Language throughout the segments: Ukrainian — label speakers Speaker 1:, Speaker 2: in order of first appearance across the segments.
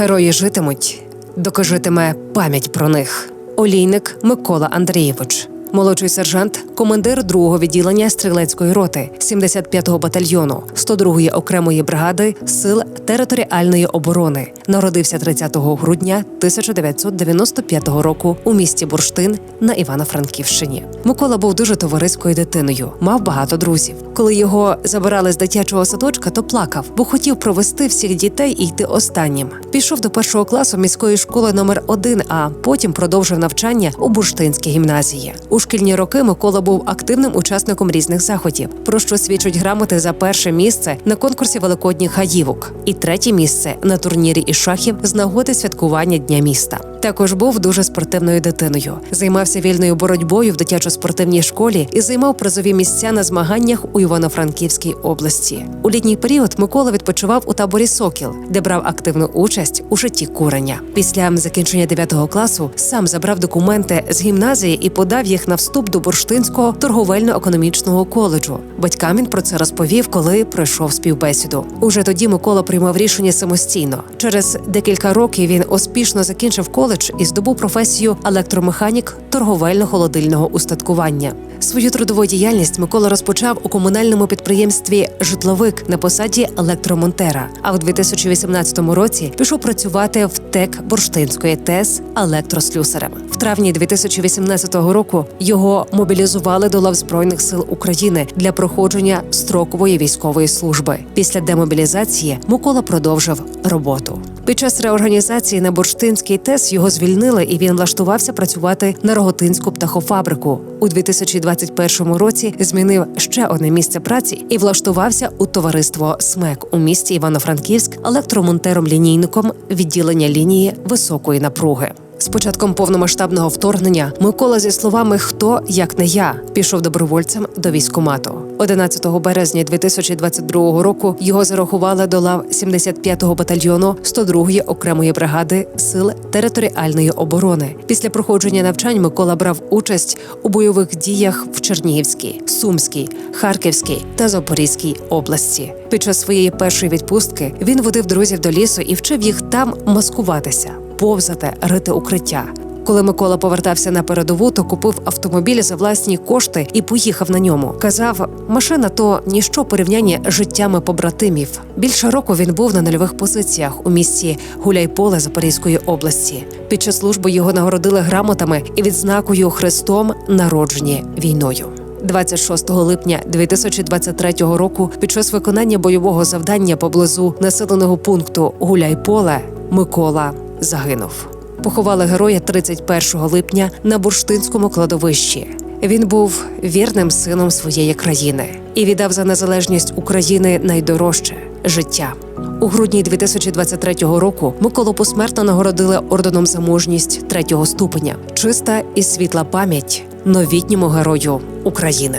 Speaker 1: Герої житимуть, доки житиме пам'ять про них. Олійник Микола Андрійович, молодший сержант, командир другого відділення стрілецької роти 75-го батальйону 102-ї окремої бригади сил територіальної оборони. Народився 30 грудня 1995 року у місті Бурштин на Івано-Франківщині. Микола був дуже товариською дитиною, мав багато друзів. Коли його забирали з дитячого садочка, то плакав, бо хотів провести всіх дітей і йти останнім. Пішов до першого класу міської школи номер 1 а потім продовжив навчання у Бурштинській гімназії. У шкільні роки Микола був активним учасником різних заходів, про що свідчать грамоти за перше місце на конкурсі великодніх гаївок і третє місце на турнірі із шахів з нагоди святкування Дня міста. Також був дуже спортивною дитиною, займався вільною боротьбою в дитячо-спортивній школі і займав призові місця на змаганнях у Івано-Франківській області. У літній період Микола відпочивав у таборі Сокіл, де брав активну участь у житті курення. Після закінчення 9 класу сам забрав документи з гімназії і подав їх на вступ до Бурштинського торговельно-економічного коледжу. Батькам він про це розповів, коли пройшов співбесіду. Уже тоді Микола приймав рішення самостійно. Через декілька років він успішно закінчив коледж і здобув професію електромеханік торговельно-холодильного устаткування. Свою трудову діяльність Микола розпочав у комунальному підприємстві Житловик на посаді електромонтера. А в 2018 році пішов працювати в ТЕК Бурштинської ТЕС електрослюсарем. В травні 2018 року його мобілізували до лав збройних сил України для проходження строкової військової служби. Після демобілізації Микола продовжив роботу. Під час реорганізації на Бурштинський ТЕС його звільнили, і він влаштувався працювати на Роготинську птахофабрику. У 2021 році змінив ще одне місце праці і влаштувався у товариство СМЕК у місті Івано-Франківськ електромонтером-лінійником відділення лінії високої напруги. З початком повномасштабного вторгнення Микола зі словами Хто як не я пішов добровольцем до військкомату. 11 березня 2022 року його зарахували до лав 75-го батальйону 102-ї окремої бригади сил територіальної оборони. Після проходження навчань Микола брав участь у бойових діях в Чернігівській, Сумській, Харківській та Запорізькій області. Під час своєї першої відпустки він водив друзів до лісу і вчив їх там маскуватися повзати, рити укриття. Коли Микола повертався на передову, то купив автомобіль за власні кошти і поїхав на ньому. Казав, машина то ніщо порівняння з життями побратимів. Більше року він був на нульових позиціях у місті Гуляйполе Запорізької області. Під час служби його нагородили грамотами і відзнакою Христом, народжені війною. 26 липня 2023 року під час виконання бойового завдання поблизу населеного пункту Гуляйполе Микола загинув. Поховали героя 31 липня на бурштинському кладовищі. Він був вірним сином своєї країни і віддав за незалежність України найдорожче життя. У грудні 2023 року Миколу посмертно нагородили орденом за мужність третього ступеня. Чиста і світла пам'ять новітньому герою України.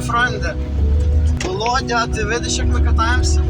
Speaker 2: Фройнде. Володя, ти видиш, як ми катаємося?